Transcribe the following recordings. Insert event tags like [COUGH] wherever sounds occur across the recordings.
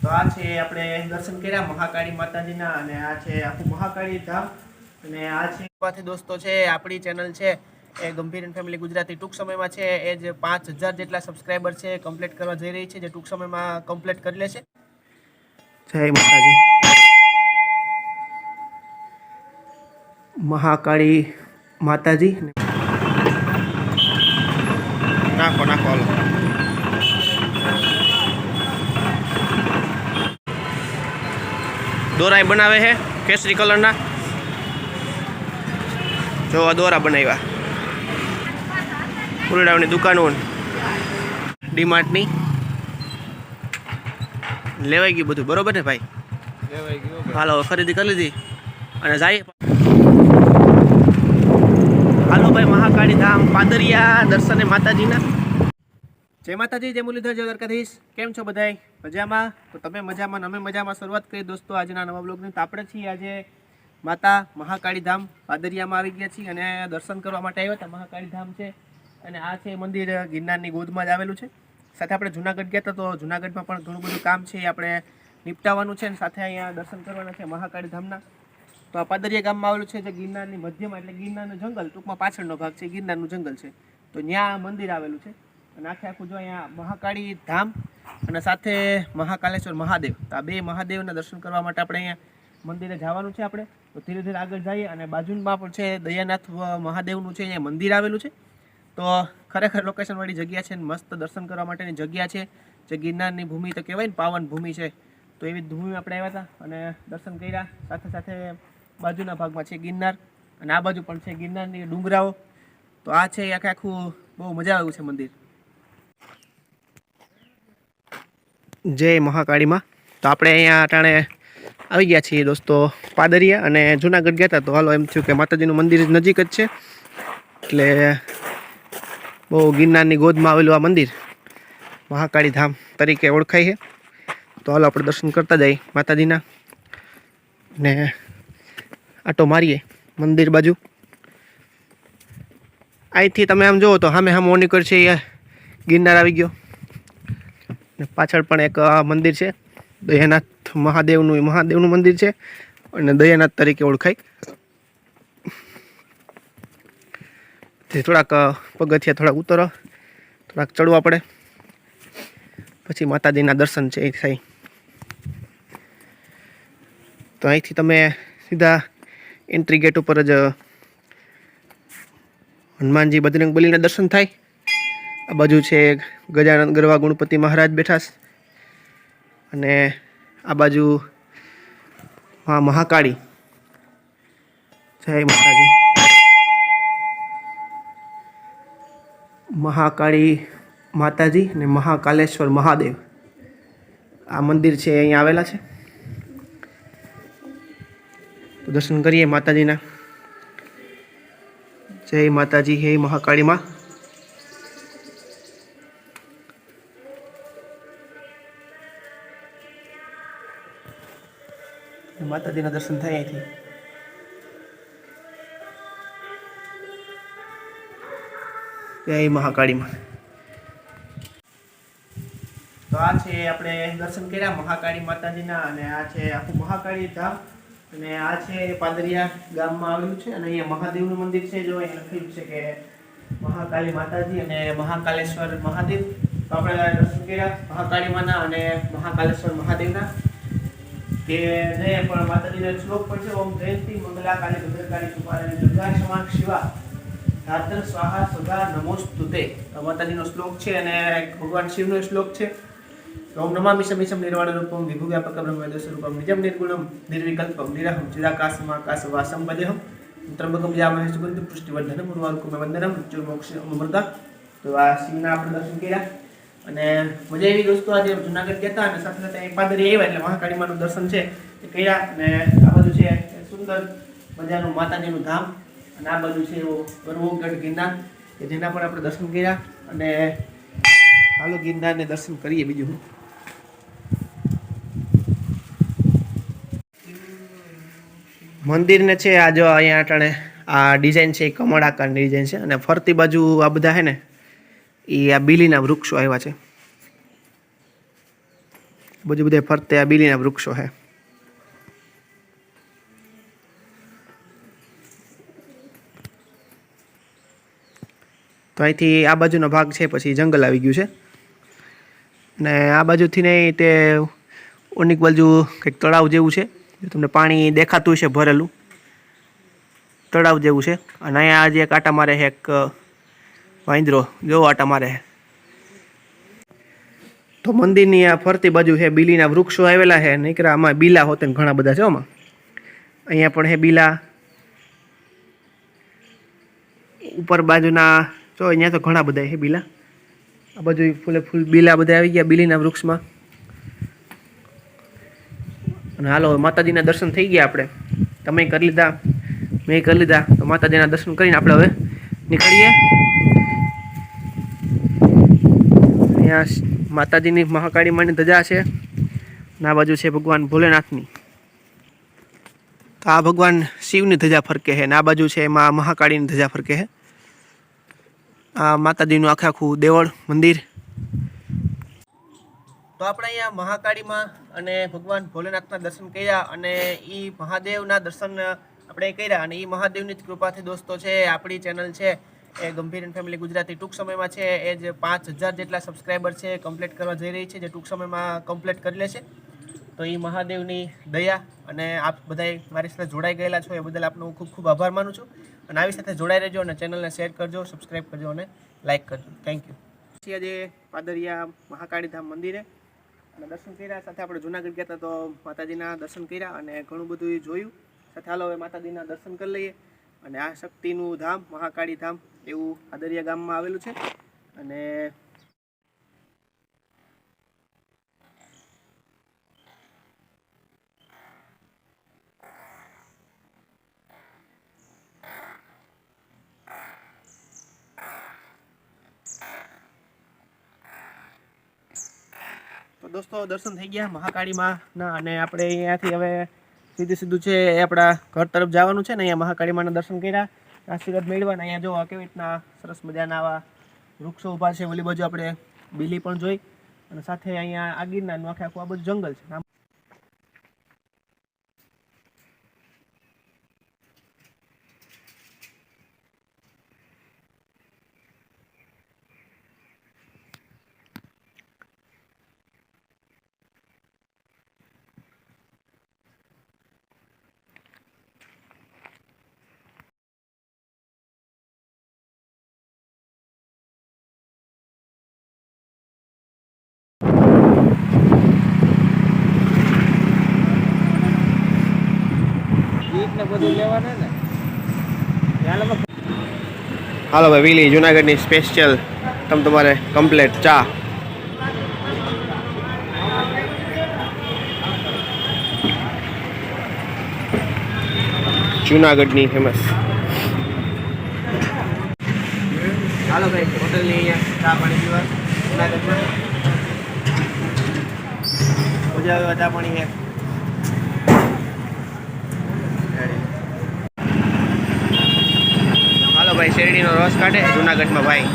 તો આ છે આપણે દર્શન કર્યા મહાકાળી માતાજીના અને આ છે આખું મહાકાળી ધામ. અને આ છે માંથી દોસ્તો છે આપણી ચેનલ છે એ ગંભીર એન્ડ ફેમિલી ગુજરાતી ટૂંક સમયમાં છે એ જ પાંચ હજાર જેટલા સબસ્ક્રાઈબર છે કમ્પ્લીટ કરવા જઈ રહી છે જે ટૂંક સમયમાં કમ્પ્લીટ કરી લેશે. જય માતાજી. મહાકાળી માતાજી. નાખો નાખો દોરાય બનાવે છે કેસરી કલરના. જો આ દોરા બનાવ્યા. ફૂલડાઓની દુકાનો ડીમાર્ટની. લેવાઈ ગયું બધું બરોબર ને ભાઈ? હાલો ખરીદી કરી લીધી. અને જાય. હાલો ભાઈ મહાકાળી ધામ પાદરિયા દર્શને માતાજીના. જય માતાજી, જય મુરલીધર, જય દ્વારકાધીશ. કેમ છો બધાય? મજામાં? તો તમે મજામાં અમે મજામાં શરૂઆત કરી દોસ્તો, આજના નવા બ્લોગની તો આપણે છીએ આજે માતા મહાકાળી ધામ પાદરિયામાં આવી ગયા છીએ અને દર્શન કરવા માટે આવ્યા હતા. મહાકાળી ધામ છે અને આ છે મંદિર ગિરનારની ગોદમાં જ આવેલું છે. સાથે આપણે જુનાગઢ ગયા હતા, તો જુનાગઢમાં પણ ઘણું બધું કામ છે એ આપણે નિપટાવવાનું છે અને સાથે અહીંયા દર્શન કરવાના છે મહાકાળી ધામના તો આ પાદરિયા ગામમાં આવેલું છે જે ગિરનારની મધ્યમાં, એટલે ગિરનારનું જંગલ, ટૂંકમાં પાછળનો ભાગ છે, ગિરનારનું જંગલ છે. તો ત્યાં મંદિર આવેલું છે. અને આખે જો અહીંયા મહાકાળી ધામ અને સાથે મહાકાલેશ્વર મહાદેવ. તો આ બે મહાદેવના દર્શન કરવા માટે આપણે અહીંયા મંદિરે જવાનું છે આપણે. તો ધીરે ધીરે આગળ જઈએ અને બાજુમાં પણ છે દયાનાથ મહાદેવનું છે અહીંયા મંદિર આવેલું છે. તો ખરેખર લોકેશનવાળી જગ્યા છે મસ્ત દર્શન કરવા માટેની જગ્યા છે. જે ગિરનારની ભૂમિ તો કહેવાય ને પાવન ભૂમિ છે. તો એવી ભૂમિ આપણે આવ્યા હતા અને દર્શન કર્યા. સાથે સાથે બાજુના ભાગમાં છે ગિરનાર અને આ બાજુ પણ છે ગિરનારની ડુંગરાઓ. તો આ છે આખે આખું બહુ મજા આવ્યું છે મંદિર. જય મહાકાળીમાં. તો આપણે અહીંયા અટાણે આવી ગયા છીએ દોસ્તો પાદરિયા અને જુનાગઢ ગયા હતા તો હાલો એમ થયું કે માતાજીનું મંદિર નજીક જ છે. એટલે બહુ ગિરનારની ગોદમાં આવેલું આ મંદિર મહાકાળી ધામ તરીકે ઓળખાય છે. તો હાલો આપણે દર્શન કરતા જઈએ માતાજીના. ને આટો મારીએ મંદિર બાજુ. અહીંથી તમે આમ જુઓ તો સામે સામે મોનિકર છે એ ગિરનાર આવી ગયો. ને પાછળ પણ એક મંદિર છે. દયાનાથ મહાદેવનું મહાદેવનું મંદિર છે અને દયાનાથ તરીકે ઓળખાય. તે થોડાક પગથિયા થોડાક ઉતરો, થોડાક ચડવા પડે. પછી માતાજીના દર્શન છે, એ થાય. તો અહીંથી તમે સીધા એન્ટ્રી ગેટ ઉપર જ હનુમાનજી બજરંગ બલીના દર્શન થાય. આ બાજુ છે ગજાનંદ ગરવા ગણપતિ મહારાજ બેઠા અને આ બાજુ મા મહાકાળી. જય માતાજી. મહાકાળી માતાજી અને મહાકાલેશ્વર મહાદેવ. આ મંદિર છે અહીંયા આવેલા છે. દર્શન કરીએ માતાજીના. જય માતાજી, હે મહાકાળી માં. માતાજીના દર્શન થાય અહીંથી. મહાકાળીમાં. તો આ છે આપણે દર્શન કર્યા મહાકાળી માતાજીના અને આ છે આખું મહાકાળી ધામ. અને આ છે પાદરિયા ગામમાં આવેલું છે અને અહીંયા મહાદેવનું મંદિર છે જો અહીં લખેલું છે કે મહાકાળી માતાજી અને મહાકાલેશ્વર મહાદેવ. તો આપણે દર્શન કર્યા મહાકાળી માના અને મહાકાલેશ્વર મહાદેવના. કે જે પણ માતાજીનો શ્લોક પણ છે, ઓમ જયંતી મંગલાકારી ભદ્રકારી સુપારાણી દુર્ગા ક્ષમા શિવા. ધાત્ર સ્વાહા સદા નમોસ્તુતે. માતાજીનો શ્લોક છે અને ભગવાન શિવનો શ્લોક છે. ઓમ નમામિ સમિસમ નિર્વાણ રૂપમ વિભુ વ્યાપક બ્રહ્મ સ્વરૂપમ નિજમ નિર્ગુણમ નિર્વિકલ્પમ નિરહમ ચિરાકાશમ આકાશ વાસમ વદેહમ ત્રંબકમ યામહે સુગંધ પુષ્ટિવર્ધનમ ઉર્વારુકમ વંદનમ. મૃત્યુર્મોક્ષ અમૃતા. તો આ શિવના આપણે દર્શન કર્યા. અને મજા એવી દોસ્તો આજે જુનાગઢ ગયા અને સાથે સાથે અહીં પાદરી આવ્યા એટલે મહાકાળીમાનું દર્શન છે એ કર્યા અને આ બાજુ છે સુંદર મજાનું માતાજીનું ધામ અને આ બાજુ છે એવો ગરવોગઢ ગિરનાર કે જેના પણ આપણે દર્શન કર્યા અને હાલો ગિરનારને દર્શન કરીએ બીજું મંદિરને છે આ જો અહીંયા અટાણે આ ડિઝાઇન છે કમળ આકારની ડિઝાઇન છે અને ફરતી બાજુ આ બધા છે ને એ આ બીલીના વૃક્ષો આવ્યા છે. બધું બધે ફરતે આ બીલીના વૃક્ષો છે તો અહીંથી આ બાજુનો ભાગ છે, પછી જંગલ આવી ગયું છે. ને આ બાજુથી નહીં તે ઓનિક બાજુ કંઈક તળાવ જેવું છે. તમને પાણી દેખાતું છે ભરેલું. તળાવ જેવું છે. અને અહીંયા આજે એક આટા મારે એક વાંદરો, જોવા આટા મારે. તો મંદિરની આ ફરતી બાજુ છે બીલીના વૃક્ષો આવેલા છે નીકળ્યા આમાં બીલા હોતે ઘણા બધા છે આમાં અહીંયા પણ છે બીલા. ઉપર બાજુના, જો અહીંયા તો ઘણા બધા છે બીલા. આ બાજુ ફૂલે ફૂલ બીલા બધા આવી ગયા બીલીના વૃક્ષમાં. અને હાલો માતાજીના દર્શન થઈ ગયા આપણે. તમે કરી લીધા, મેં કરી લીધા. તો માતાજીના દર્શન કરીને આપણે હવે નીકળીએ. અહીંયા માતાજીની મહાકાળી માની ધજા છે ના બાજુ છે ભગવાન ભોલેનાથની. તો આ ભગવાન શિવની ધજા ફરકે છે ના બાજુ છે એમાં મહાકાળીની ધજા ફરકે છે. આ માતાજીનું આખે આખું દેવળ, મંદિર. તો આપણે અહીંયા મહાકાળીમાં અને ભગવાન ભોલેનાથના દર્શન કર્યા અને એ મહાદેવના દર્શન આપણે કર્યા અને એ મહાદેવની જ કૃપાથી દોસ્તો છે, આપણી ચેનલ છે. એ ગંભીર એન્ડ ફેમિલી ગુજરાતી ટૂંક સમયમાં છે. એ જે પાંચ હજાર જેટલા સબસ્ક્રાઈબર છે કમ્પ્લીટ કરવા જઈ રહી છે. જે ટૂંક સમયમાં કમ્પ્લીટ કરી લેશે. તો એ મહાદેવની દયા અને આપ બધાય મારી સાથે જોડાઈ ગયેલા છો. એ બદલ આપનો હું ખૂબ ખૂબ આભાર માનું છું. અને આવી સાથે જોડાઈ રહેજો અને ચેનલને શેર કરજો સબસ્ક્રાઈબ કરજો અને લાઇક કરજો. થેન્ક યુ પછી આજે પાદરિયા મહાકાળીધામ મંદિરે અને દર્શન કર્યા. સાથે આપણે જુનાગઢ ગયા હતા તો માતાજીના દર્શન કર્યા અને ઘણું બધું જોયું. સાથે હાલો હવે માતાજીના દર્શન કરી લઈએ. અને આ શક્તિનું ધામ મહાકાળી ધામ એવું આદરિયા ગામમાં આવેલું છે. અને દોસ્તો, દર્શન થઈ ગયા મહાકાળી માના અને આપણે અહીંયાથી હવે સીધું સીધું છે આપણા ઘર તરફ જવાનું છે ને અહીંયા મહાકાળી માના દર્શન કર્યા. આશીર્વાદ મેળવાના. અહીંયા જો કેવી રીતના સરસ મજાના આવા વૃક્ષો ઊભા છે. ઓલી બાજુ આપણે બીલી પણ જોઈ. અને સાથે અહીંયા આ ગિરનારનું આખે આખું આ બધું જંગલ છે. હાલો ભાઈ વીલી જુનાગઢની સ્પેશિયલ તમ તમારે કમ્પ્લેટ ચા. જુનાગઢની ફેમસ હાલો ભાઈ હોટલની અહીંયા ચા પાણી પીવા. જુનાગઢમાં. મજા આવે ચા પાણી છે હાલો ભાઈ શેરડીનો રસ કાઢે, જુનાગઢમાં ભાઈ.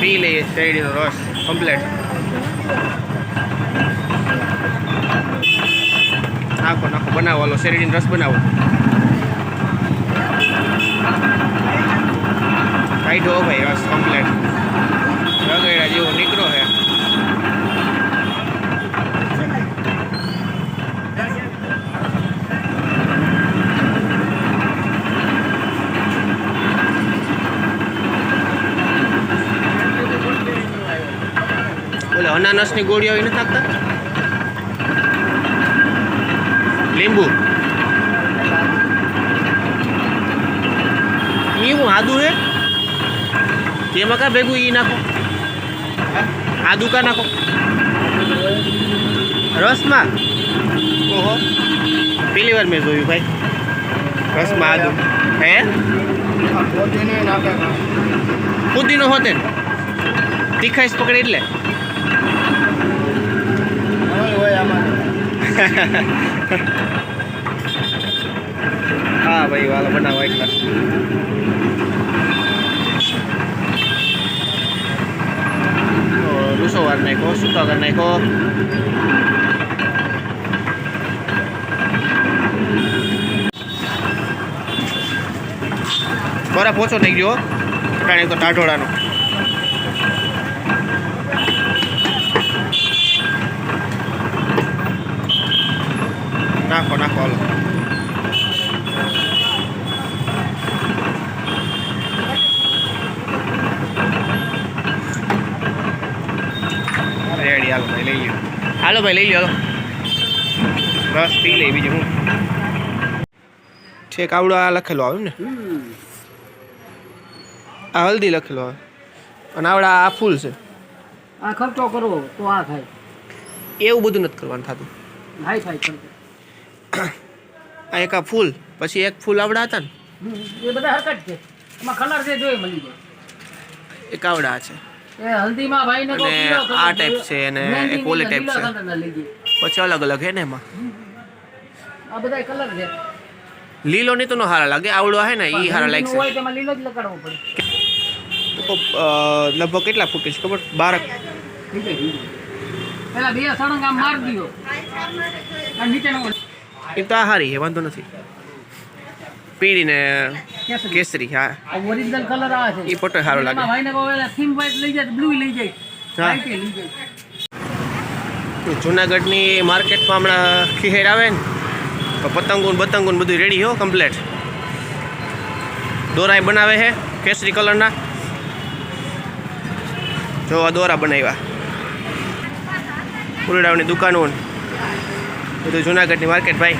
પી લઈએ શેરડીનો રસ કમ્પ્લેટ નાખો નાખો, બનાવો હાલો, શેરડીનો રસ બનાવો. કાઢો ભાઈ, રસ કમ્પ્લેટ રગડા જેવો નીકળો છે ઓલે અનાનસની ગોળીઓ એ નથી આપતા? લીંબુ. એવું આદુ હે? તેમાં કા ભેગું ઈ નાખો? આદુ કા નાખો? રસમાં? ઓહો. પેલી વાર મેં જોયું ભાઈ. રસમાં આદુ. હે? પુદીનો હોતે તીખાઈશ પકડે એટલે? [LAUGHS] હા ભાઈ, વાલો બનાવો એકલા ભૂસો વાર નાખ્યો, સૂકા કરી નાખ્યો. બરાબર પોચો થઈ ગયો કારણ તો ટાઢોળાનો. નાખો નાખો હાલો રેડી હાલો ભાઈ લઈ લ્યો હાલો ભાઈ લઈ લ્યો હાલો બસ પી લે બીજું હું ઠેક આવડો આ લખેલો આવે ને આ હલ્દી લખેલો આવે અને આવડા આ ફૂલ છે આ ખર્ચો કરવો તો આ થાય એવું બધું નથી કરવાનું થતું થાય ખર્ચો આ એક આ ફૂલ પછી એક ફૂલ આવડા હતા ને? એ બધા હરકત છે. એમાં કલર છે જોઈ મળી જાય. એક આવડા છે. એ હલ્દીમાં ભાઈ ને આ ટાઈપ છે અને એક ઓલે ટાઈપ છે. પછી અલગ અલગ હે ને એમાં? આ બધા કલર છે. લીલો ની તો નો હારા લાગે આવડો હે ને ઈ હારા લાગશે. હોય તેમાં લીલો જ લગાડવો પડે. લગભગ કેટલા ખબર? બાર છે, ઠીક છે. પેલા બે સળંગ આમ માર દીધો આ નીચેનો એ તો આ હારી છે વાંધો નથી. પીળી ને કેસરી હા. ઓરિજિનલ કલર આ છે. એ પટો સારો લાગે. ભાઈને કહો થીમ વ્હાઈટ લઈ જાય બ્લુ લઈ જાય. હા. લઈ જાય. જુનાગઢની માર્કેટમાં હમણાં ખીહેર આવે ને તો પતંગુન બતંગુન બધું રેડી હો કમ્પ્લેટ દોરાય બનાવે છે કેસરી કલરના. જો આ દોરા બનાવ્યા. ફૂલડાઓની દુકાનો ને. બધું જુનાગઢની માર્કેટ ભાઈ.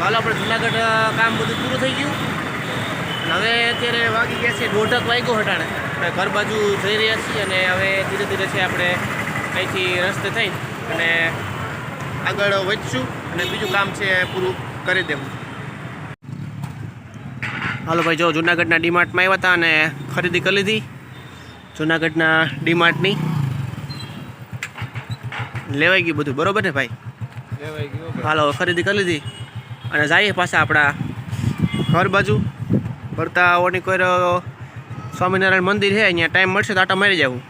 હાલો, આપણે જુનાગઢ કામ બધું પૂરું થઈ ગયું. હવે અત્યારે વાગી ગયા છે દોઢક વાગ્યો હટાણે. આપણે ઘર બાજુ જઈ રહ્યા છીએ અને હવે ધીરે ધીરે છે આપણે અહીંથી રસ્તે થઈ અને આગળ વધશું અને બીજું કામ છે પૂરું કરી દેવું. હાલો, ભાઈ, જો જુનાગઢના ડીમાર્ટમાં આવ્યા હતા અને ખરીદી કરી લીધી. જુનાગઢના ડીમાર્ટની. લેવાઈ ગયું બધું. બરોબર ને ભાઈ? હાલો ખરીદી કરી લીધી અને જઈએ પાછા આપણા ઘર બાજુ. ભરતા ઓની કોઈ સ્વામિનારાયણ મંદિર છે અહીંયા ટાઈમ મળશે તો આટા મારી જાવું